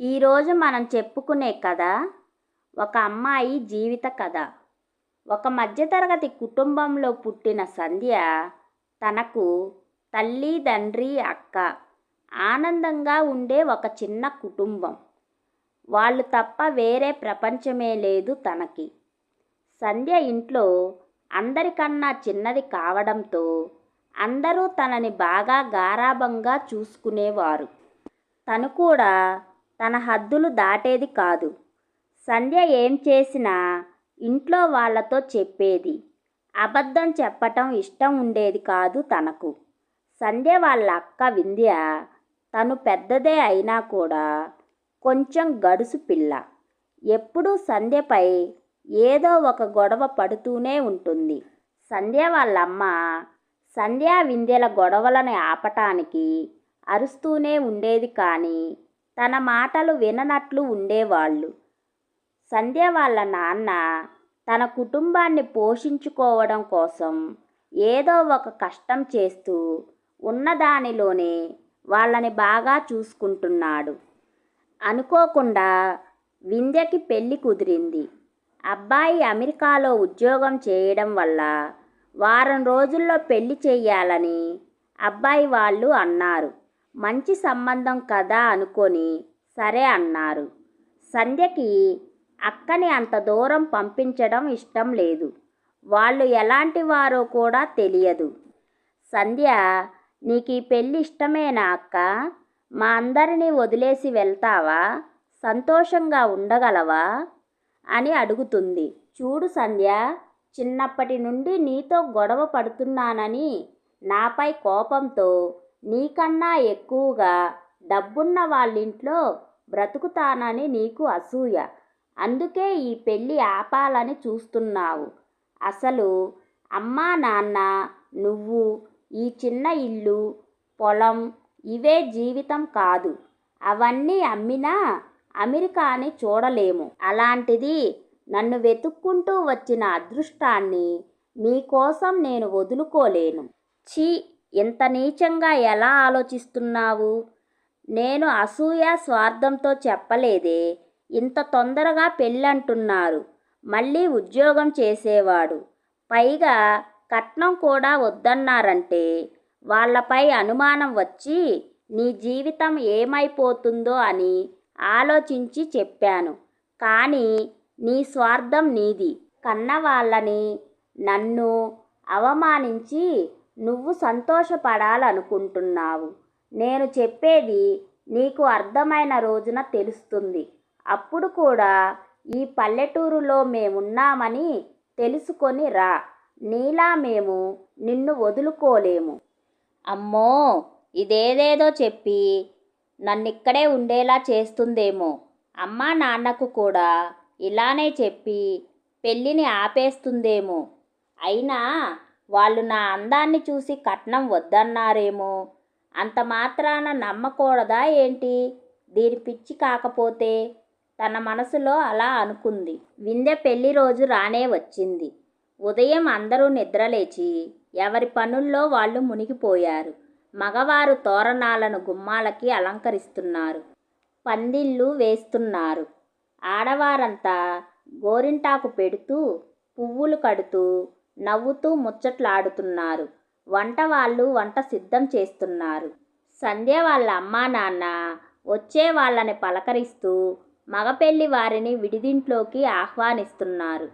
ఈరోజు మనం చెప్పుకునే కథ ఒక అమ్మాయి జీవిత కథ. ఒక మధ్యతరగతి కుటుంబంలో పుట్టిన సంధ్య తనకు తల్లి తండ్రి అక్క ఆనందంగా ఉండే ఒక చిన్న కుటుంబం. వాళ్ళు తప్ప వేరే ప్రపంచమే లేదు తనకి. సంధ్య ఇంట్లో అందరికన్నా చిన్నది కావడంతో అందరూ తనని బాగా గారాభంగా చూసుకునేవారు. తను కూడా తన హద్దులు దాటేది కాదు. సంధ్య ఏం చేసినా ఇంట్లో వాళ్ళతో చెప్పేది. అబద్ధం చెప్పటం ఇష్టం ఉండేది కాదు తనకు. సంధ్య వాళ్ళ అక్క వింధ్య తను పెద్దదే అయినా కూడా కొంచెం గడుసు పిల్ల. ఎప్పుడూ సంధ్యపై ఏదో ఒక గొడవ పడుతూనే ఉంటుంది. సంధ్య వాళ్ళమ్మ సంధ్యా వింధ్యల గొడవలను ఆపటానికి అరుస్తూనే ఉండేది కానీ తన మాటలు విననట్లు ఉండేవాళ్ళు. సంధ్య వాళ్ళ నాన్న తన కుటుంబాన్ని పోషించుకోవడం కోసం ఏదో ఒక కష్టం చేస్తూ ఉన్నదానిలోనే వాళ్ళని బాగా చూసుకుంటున్నాడు. అనుకోకుండా వింధ్యకి పెళ్ళి కుదిరింది. అబ్బాయి అమెరికాలో ఉద్యోగం చేయడం వల్ల వారం రోజుల్లో పెళ్ళి చేయాలని అబ్బాయి వాళ్ళు అన్నారు. మంచి సంబంధం కదా అనుకొని సరే అన్నారు. సంధ్యకి అక్కని అంత దూరం పంపించడం ఇష్టం లేదు. వాళ్ళు ఎలాంటి వారో కూడా తెలియదు. సంధ్య నీకు ఈ పెళ్ళి ఇష్టమేనా అక్క? మా అందరినీ వదిలేసి వెళ్తావా? సంతోషంగా ఉండగలవా? అని అడుగుతుంది. చూడు సంధ్య చిన్నప్పటి నుండి నీతో గొడవ పడుతున్నానని నాపై కోపంతో నీకన్నా ఎక్కువగా డబ్బున్న వాళ్ళింట్లో బ్రతుకుతానని నీకు అసూయ. అందుకే ఈ పెళ్ళి ఆపాలని చూస్తున్నావు. అసలు అమ్మా నాన్న నువ్వు ఈ చిన్న ఇల్లు పొలం ఇవే జీవితం కాదు. అవన్నీ అమ్మినా అమెరికాని చూడలేము. అలాంటిది నన్ను వెతుక్కుంటూ వచ్చిన అదృష్టాన్ని మీకోసం నేను వదులుకోలేను. ఛీ! ఇంత నీచంగా ఎలా ఆలోచిస్తున్నావు? నేను అసూయ స్వార్థంతో చెప్పలేదే. ఇంత తొందరగా పెళ్ళంటున్నారు. మళ్ళీ ఉద్యోగం చేసేవాడు. పైగా కట్నం కూడా వద్దన్నారంటే వాళ్ళపై అనుమానం వచ్చి నీ జీవితం ఏమైపోతుందో అని ఆలోచించి చెప్పాను. కానీ నీ స్వార్థం నీది. కన్నవాళ్ళని నన్ను అవమానించి నువ్వు సంతోషపడాలనుకుంటున్నావు. నేను చెప్పేది నీకు అర్థమైన రోజున తెలుస్తుంది. అప్పుడు కూడా ఈ పల్లెటూరులో మేమున్నామని తెలుసుకొని రా. నీలా మేము నిన్ను వదులుకోలేము. అమ్మో! ఇదేదేదో చెప్పి నన్నిక్కడే ఉండేలా చేస్తుందేమో. అమ్మా నాన్నకు కూడా ఇలానే చెప్పి పెళ్ళిని ఆపేస్తుందేమో. అయినా వాళ్ళు నా అందాన్ని చూసి కట్నం వద్దన్నారేమో. అంత మాత్రాన నమ్మకూడదా ఏంటి? దీని పిచ్చి కాకపోతే? తన మనసులో అలా అనుకుంది. వింధ్య పెళ్ళి రోజు రానే వచ్చింది. ఉదయం అందరూ నిద్రలేచి ఎవరి పనుల్లో వాళ్ళు మునిగిపోయారు. మగవారు తోరణాలను గుమ్మాలకి అలంకరిస్తున్నారు. పందిళ్ళు వేస్తున్నారు. ఆడవారంతా గోరింటాకు పెడుతూ పువ్వులు కడుతూ నవ్వుతూ ముచ్చట్లాడుతున్నారు. వంట వాళ్ళు వంట సిద్ధం చేస్తున్నారు. సంధ్య వాళ్ళ అమ్మా నాన్న వచ్చే వాళ్ళని పలకరిస్తూ మగపెళ్ళి వారిని విడిదింట్లోకి ఆహ్వానిస్తున్నారు.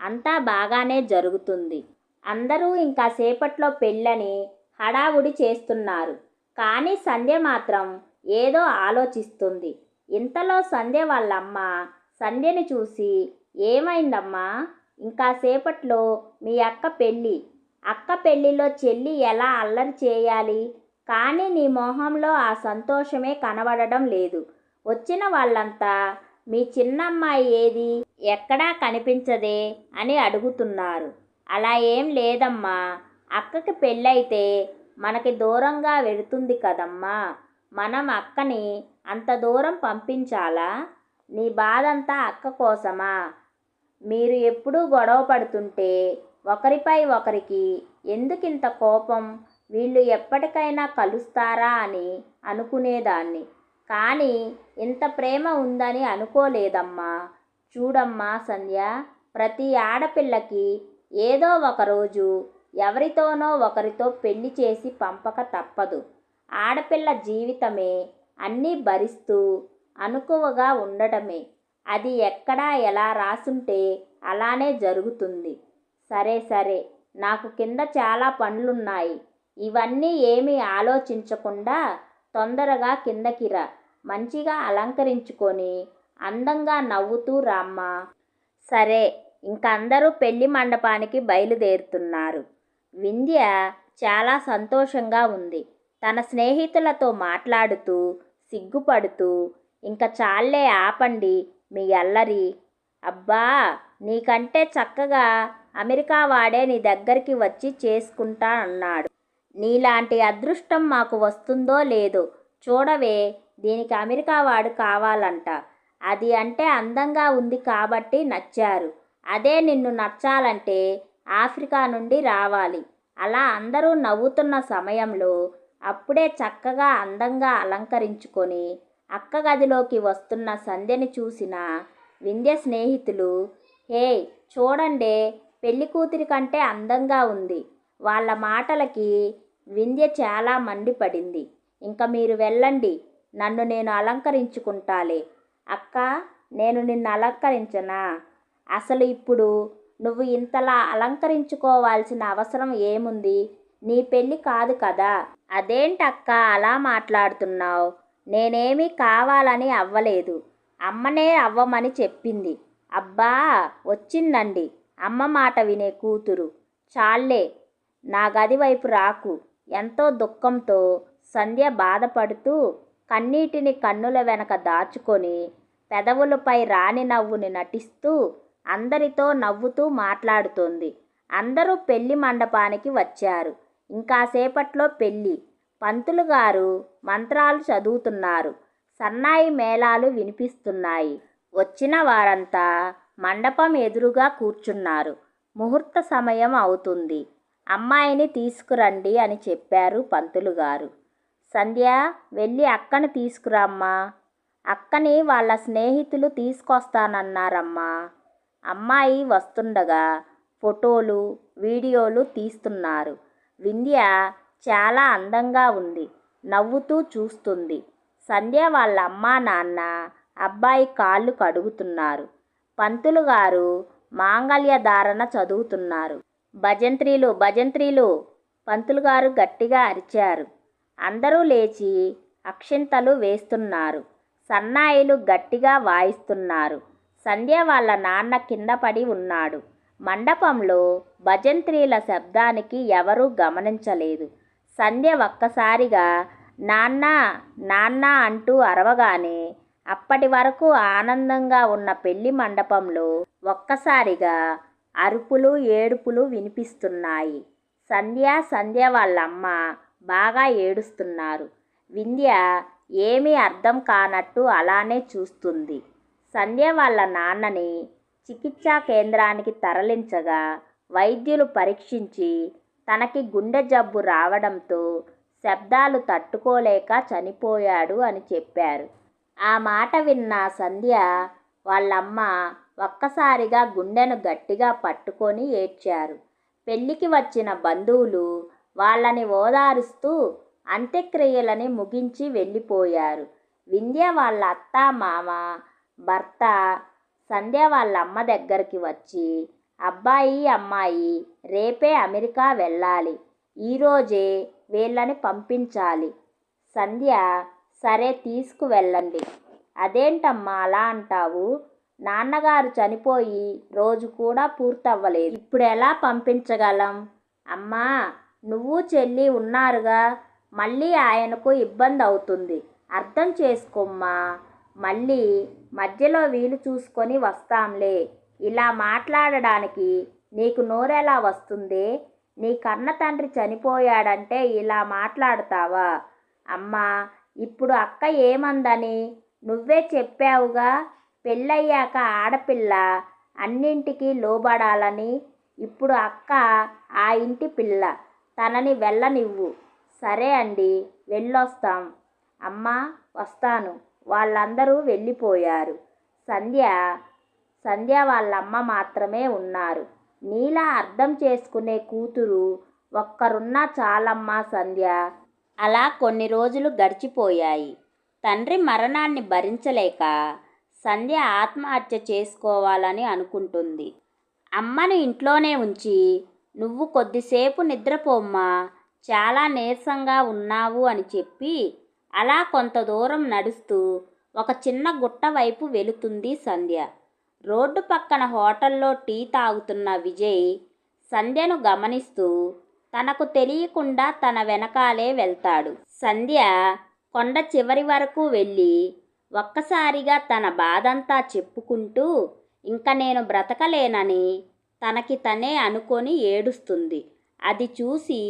అంతా బాగానే జరుగుతుంది. అందరూ ఇంకా సేపట్లో పెళ్ళని హడావుడి చేస్తున్నారు. కానీ సంధ్య మాత్రం ఏదో ఆలోచిస్తుంది. ఇంతలో సంధ్య వాళ్ళమ్మ సంధ్యని చూసి ఏమైందమ్మా? ఇంకా సేపట్లో మీ అక్క పెళ్ళి. అక్క పెళ్ళిలో చెల్లి ఎలా అల్లరి చేయాలి? కానీ నీ మొహంలో ఆ సంతోషమే కనబడడం లేదు. వచ్చిన వాళ్ళంతా మీ చిన్నమ్మాయి ఏది? ఎక్కడా కనిపించదే? అని అడుగుతున్నారు. అలా ఏం లేదమ్మా. అక్కకి పెళ్ళైతే మనకి దూరంగా వెడుతుంది కదమ్మా. మనం అక్కని అంత దూరం పంపించాలా? నీ బాధంతా అక్క కోసమా? మీరు ఎప్పుడూ గొడవ పడుతుంటే ఒకరిపై ఒకరికి ఎందుకింత కోపం? వీళ్ళు ఎప్పటికైనా కలుస్తారా అని అనుకునేదాన్ని. కానీ ఇంత ప్రేమ ఉందని అనుకోలేదమ్మా. చూడమ్మా సంధ్య ప్రతి ఆడపిల్లకి ఏదో ఒకరోజు ఎవరితోనో ఒకరితో పెళ్ళి చేసి పంపక తప్పదు. ఆడపిల్ల జీవితమే అన్నీ భరిస్తూ అనుకువగా ఉండటమే. అది ఎక్కడా ఎలా రాసుంటే అలానే జరుగుతుంది. సరే సరే నాకు కింద చాలా పనులున్నాయి. ఇవన్నీ ఏమీ ఆలోచించకుండా తొందరగా కిందకి రా. మంచిగా అలంకరించుకొని అందంగా నవ్వుతూ రామ్మా. సరే ఇంక అందరూ పెళ్ళి మండపానికి బయలుదేరుతున్నారు. వింధ్య చాలా సంతోషంగా ఉంది. తన స్నేహితులతో మాట్లాడుతూ సిగ్గుపడుతూ ఇంకా చాలే ఆపండి మీ అల్లరి. అబ్బా నీకంటే చక్కగా అమెరికా వాడే నీ దగ్గరికి వచ్చి చేసుకుంటా అన్నాడు నీలాంటి అదృష్టం మాకు వస్తుందో లేదో చూడవే దీనికి అమెరికా వాడు కావాలంట. అది అంటే అందంగా ఉంది కాబట్టి నచ్చారు. అదే నిన్ను నచ్చాలంటే ఆఫ్రికా నుండి రావాలి. అలా అందరూ నవ్వుతున్న సమయంలో అప్పుడే చక్కగా అందంగా అలంకరించుకొని అక్క గదిలోకి వస్తున్న సంధ్యని చూసిన వింధ్య స్నేహితులు హే చూడండే పెళ్ళి కూతురి కంటే అందంగా ఉంది. వాళ్ళ మాటలకి వింధ్య చాలా మండిపడింది. ఇంక మీరు వెళ్ళండి నన్ను నేను అలంకరించుకుంటాలే. అక్క నేను నిన్ను అలంకరించనా? అసలు ఇప్పుడు నువ్వు ఇంతలా అలంకరించుకోవాల్సిన అవసరం ఏముంది? నీ పెళ్ళి కాదు కదా. అదేంటక్క అలా మాట్లాడుతున్నావు? నేనేమీ కావాలని అవ్వలేదు. అమ్మనే అవ్వమని చెప్పింది. అబ్బా వచ్చిందండి. అమ్మ మాట వినే కూతురు. చాలే నా గది వైపు రాకు. ఎంతో దుఃఖంతో సంధ్య బాధపడుతూ కన్నీటిని కన్నుల వెనక దాచుకొని పెదవులపై రాని నవ్వుని నటిస్తూ అందరితో నవ్వుతూ మాట్లాడుతోంది. అందరూ పెళ్ళి మండపానికి వచ్చారు. ఇంకాసేపట్లో పెళ్ళి పంతులు గారు మంత్రాలు చదువుతున్నారు. సన్నాయి మేళాలు వినిపిస్తున్నాయి. వచ్చిన వారంతా మండపం ఎదురుగా కూర్చున్నారు. ముహూర్త సమయం అవుతుంది. అమ్మాయిని తీసుకురండి అని చెప్పారు పంతులు గారు. సంధ్య వెళ్ళి అక్కని తీసుకురామ్మా. అక్కని వాళ్ళ స్నేహితులు తీసుకొస్తానన్నారమ్మా. అమ్మాయి వస్తుండగా ఫోటోలు వీడియోలు తీస్తున్నారు. వింధ్య చాలా అందంగా ఉంది. నవ్వుతూ చూస్తుంది. సంధ్య వాళ్ళ అమ్మా నాన్న అబ్బాయి కాళ్ళు కడుగుతున్నారు. పంతులు గారు మాంగళ్య ధారణ చదువుతున్నారు. భజంత్రీలు భజంత్రీలు! పంతులు గారు గట్టిగా అరిచారు. అందరూ లేచి అక్షింతలు వేస్తున్నారు. సన్నాయిలు గట్టిగా వాయిస్తున్నారు. సంధ్య వాళ్ళ నాన్న కింద పడి ఉన్నాడు. మండపంలో భజంత్రీల శబ్దానికి ఎవరూ గమనించలేదు. సంధ్య ఒక్కసారిగా నాన్న నాన్న అంటూ అరవగానే అప్పటి వరకు ఆనందంగా ఉన్న పెళ్ళి మండపంలో ఒక్కసారిగా అరుపులు ఏడుపులు వినిపిస్తున్నాయి. సంధ్య సంధ్య వాళ్ళమ్మ బాగా ఏడుస్తున్నారు. వింధ్య ఏమీ అర్థం కానట్టు అలానే చూస్తుంది. సంధ్య వాళ్ళ నాన్నని చికిత్సా కేంద్రానికి తరలించగా వైద్యులు పరీక్షించి తనకి గుండె జబ్బు రావడంతో శబ్దాలు తట్టుకోలేక చనిపోయాడు అని చెప్పారు. ఆ మాట విన్న సంధ్య వాళ్ళమ్మ ఒక్కసారిగా గుండెను గట్టిగా పట్టుకొని ఏడ్చారు. పెళ్ళికి వచ్చిన బంధువులు వాళ్ళని ఓదారుస్తూ అంత్యక్రియలని ముగించి వెళ్ళిపోయారు. వింధ్య వాళ్ళ అత్త మామ భర్త సంధ్య వాళ్ళ అమ్మ దగ్గరికి వచ్చి అబ్బాయి అమ్మాయి రేపే అమెరికా వెళ్ళాలి. ఈరోజే వీళ్ళని పంపించాలి. సంధ్య సరే తీసుకువెళ్ళండి. అదేంటమ్మా అలా అంటావు? నాన్నగారు చనిపోయి రోజు కూడా పూర్తవ్వలేదు. ఇప్పుడు ఎలా పంపించగలం? అమ్మా నువ్వు చెల్లి ఉన్నారుగా. మళ్ళీ ఆయనకు ఇబ్బంది అవుతుంది. అర్థం చేసుకోమ్మా. మళ్ళీ మధ్యలో వీలు చూసుకొని వస్తాంలే. ఇలా మాట్లాడడానికి నీకు నోరెలా వస్తుంది? నీ కన్న తండ్రి చనిపోయాడంటే ఇలా మాట్లాడతావా? అమ్మా ఇప్పుడు అక్క ఏమందని నువ్వే చెప్పావుగా? పెళ్ళయ్యాక ఆడపిల్ల అన్నింటికి లోబడాలని. ఇప్పుడు అక్క ఆ ఇంటి పిల్ల తనని వెళ్ళనివ్వు. సరే అండి వెళ్ళొస్తాం. అమ్మా వస్తాను. వాళ్ళందరూ వెళ్ళిపోయారు. సంధ్య సంధ్య వాళ్ళమ్మ మాత్రమే ఉన్నారు. నీలా అర్థం చేసుకునే కూతురు ఒక్కరున్నా చాలమ్మా సంధ్య. అలా కొన్ని రోజులు గడిచిపోయాయి. తండ్రి మరణాన్ని భరించలేక సంధ్య ఆత్మహత్య చేసుకోవాలని అనుకుంటుంది. అమ్మను ఇంట్లోనే ఉంచి నువ్వు కొద్దిసేపు నిద్రపోమ్మా చాలా నీరసంగా ఉన్నావు అని చెప్పి అలా కొంత దూరం నడుస్తూ ఒక చిన్న గుట్ట వైపు వెళుతుంది సంధ్య. రోడ్డు పక్కన హోటల్లో టీ తాగుతున్న విజయ్ సంధ్యను గమనిస్తూ తనకు తెలియకుండా తన వెనకాలే వెళ్తాడు. సంధ్య కొండ చివరి వరకు వెళ్ళి ఒక్కసారిగా తన బాధంతా చెప్పుకుంటూ ఇంక నేను బ్రతకలేనని తనకి తనే అనుకొని ఏడుస్తుంది. అది చూసి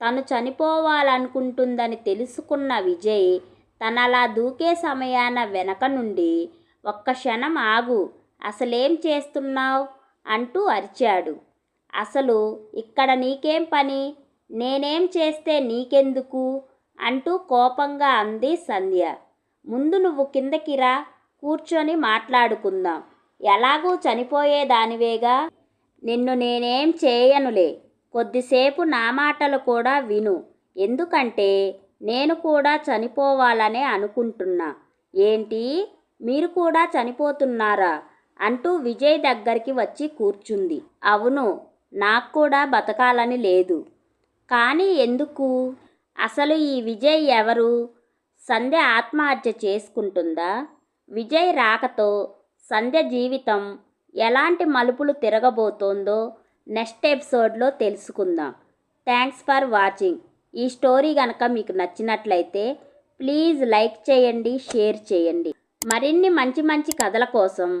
తను చనిపోవాలనుకుంటుందని తెలుసుకున్న విజయ్ తనలా దూకే సమయాన వెనక నుండి ఒక్క క్షణం ఆగు అసలేం చేస్తున్నావు? అంటూ అరిచాడు. అసలు ఇక్కడ నీకేం పని? నేనేం చేస్తే నీకెందుకు? అంటూ కోపంగా అంది సంధ్య. ముందు నువ్వు కిందకి రా కూర్చొని మాట్లాడుకుందాం. ఎలాగూ చనిపోయేదానివేగా? నిన్ను నేనేం చేయనులే. కొద్దిసేపు నా మాటలు కూడా విను. ఎందుకంటే నేను కూడా చనిపోవాలనే అనుకుంటున్నా. ఏంటి? మీరు కూడా చనిపోతున్నారా? అంటూ విజయ్ దగ్గరికి వచ్చి కూర్చుంది. అవును నాకు కూడా బతకాలని లేదు. కానీ ఎందుకు? అసలు ఈ విజయ్ ఎవరు? సంధ్య ఆత్మహత్య చేసుకుంటుందా? విజయ్ రాకతో సంధ్య జీవితం ఎలాంటి మలుపులు తిరగబోతోందో నెక్స్ట్ ఎపిసోడ్లో తెలుసుకుందాం. Thanks for watching. ఈ స్టోరీ కనుక మీకు నచ్చినట్లయితే ప్లీజ్ లైక్ చేయండి షేర్ చేయండి. మరిన్ని మంచి మంచి కథల కోసం